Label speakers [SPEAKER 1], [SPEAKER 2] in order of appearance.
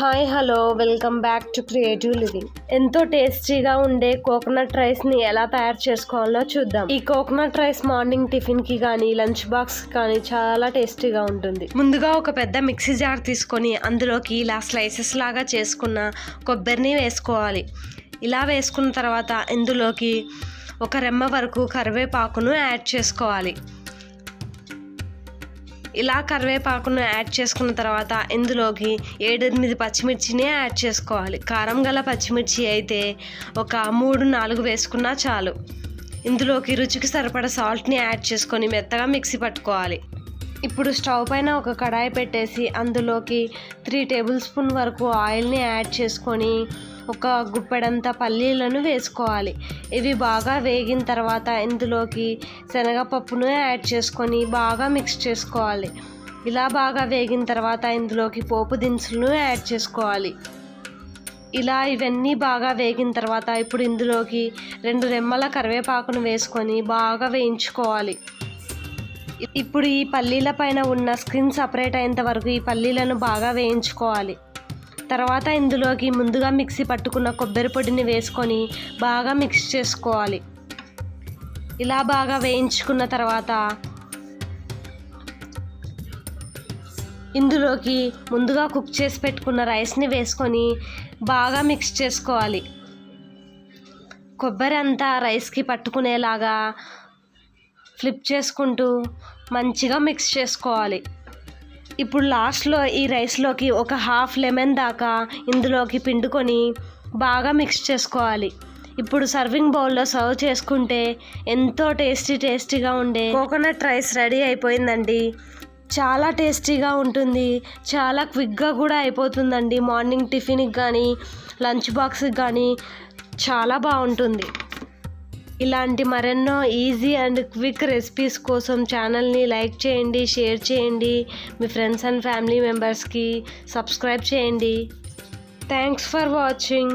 [SPEAKER 1] Hi hello. Welcome back to creative living. ఎంతో టేస్టీగా ఉండే కోకోనట్ రైస్ని ఎలా తయారు చేసుకోవాలో చూద్దాం. ఈ కోకోనట్ రైస్ మార్నింగ్ టిఫిన్కి కానీ లంచ్ బాక్స్ కానీ చాలా టేస్టీగా ఉంటుంది. ముందుగా ఒక పెద్ద మిక్సీ జార్ తీసుకొని అందులోకి ఇలా స్లైసెస్ లాగా చేసుకున్న కొబ్బరిని వేసుకోవాలి. ఇలా వేసుకున్న తర్వాత ఇందులోకి ఒక రెమ్మ వరకు కరివేపాకును యాడ్ చేసుకోవాలి. ఇలా కరివేపాకును యాడ్ చేసుకున్న తర్వాత ఇందులోకి ఏడెనిమిది పచ్చిమిర్చిని యాడ్ చేసుకోవాలి. కారం గల పచ్చిమిర్చి అయితే ఒక మూడు నాలుగు వేసుకున్నా చాలు. ఇందులోకి రుచికి సరిపడ సాల్ట్ని యాడ్ చేసుకొని మెత్తగా మిక్సీ పట్టుకోవాలి. ఇప్పుడు స్టవ్ పైన ఒక కడాయి పెట్టేసి అందులోకి త్రీ టేబుల్ స్పూన్ వరకు ఆయిల్ని యాడ్ చేసుకొని ఒక గుప్పెడంత పల్లీలను వేసుకోవాలి. ఇవి బాగా వేగిన తర్వాత ఇందులోకి శనగపప్పును యాడ్ చేసుకొని బాగా మిక్స్ చేసుకోవాలి. ఇలా బాగా వేగిన తర్వాత ఇందులోకి పోపు దినుసులను యాడ్ చేసుకోవాలి. ఇలా ఇవన్నీ బాగా వేగిన తర్వాత ఇప్పుడు ఇందులోకి రెండు రెమ్మల కరివేపాకును వేసుకొని బాగా వేయించుకోవాలి. ఇప్పుడు ఈ పల్లీల పైన ఉన్న స్కిన్ సపరేట్ అయ్యేంత వరకు ఈ పల్లీలను బాగా వేయించుకోవాలి. తర్వాత ఇందులోకి ముందుగా మిక్సీ పట్టుకున్న కొబ్బరి పొడిని వేసుకొని బాగా మిక్స్ చేసుకోవాలి. ఇలా బాగా వేయించుకున్న తర్వాత ఇందులోకి ముందుగా కుక్ చేసి పెట్టుకున్న రైస్ని వేసుకొని బాగా మిక్స్ చేసుకోవాలి. కొబ్బరి అంతా రైస్కి పట్టుకునేలాగా ఫ్లిప్ చేసుకుంటూ మంచిగా మిక్స్ చేసుకోవాలి. ఇప్పుడు లాస్ట్లో ఈ రైస్లోకి ఒక హాఫ్ లెమన్ దాకా ఇందులోకి పిండుకొని బాగా మిక్స్ చేసుకోవాలి. ఇప్పుడు సర్వింగ్ బౌల్లో సర్వ్ చేసుకుంటే ఎంతో టేస్టీ టేస్టీగా ఉండే కోకోనట్ రైస్ రెడీ అయిపోయిందండి. చాలా టేస్టీగా ఉంటుంది. చాలా క్విక్గా కూడా అయిపోతుందండి. మార్నింగ్ టిఫిన్కి కానీ లంచ్ బాక్స్కి కానీ చాలా బాగుంటుంది. ఇలాంటి మరెన్నో ఈజీ అండ్ క్విక్ రెసిపీస్ కోసం ఛానల్ని లైక్ చేయండి షేర్ చేయండి. మీ ఫ్రెండ్స్ అండ్ ఫ్యామిలీ మెంబర్స్కి సబ్స్క్రైబ్ చేయండి. Thanks for watching